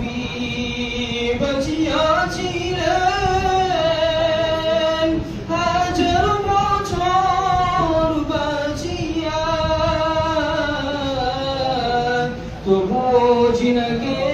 비 바지어지는 하전 모처럼 바지야. 또 보지나게?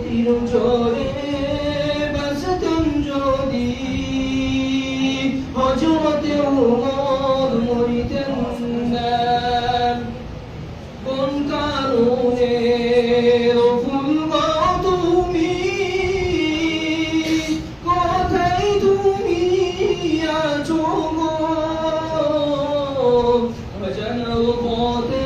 তিরুচরে বাসতাম যদি। হজরতে ওমর মরিতেন কোন কারণে ভজন পথে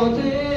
all day.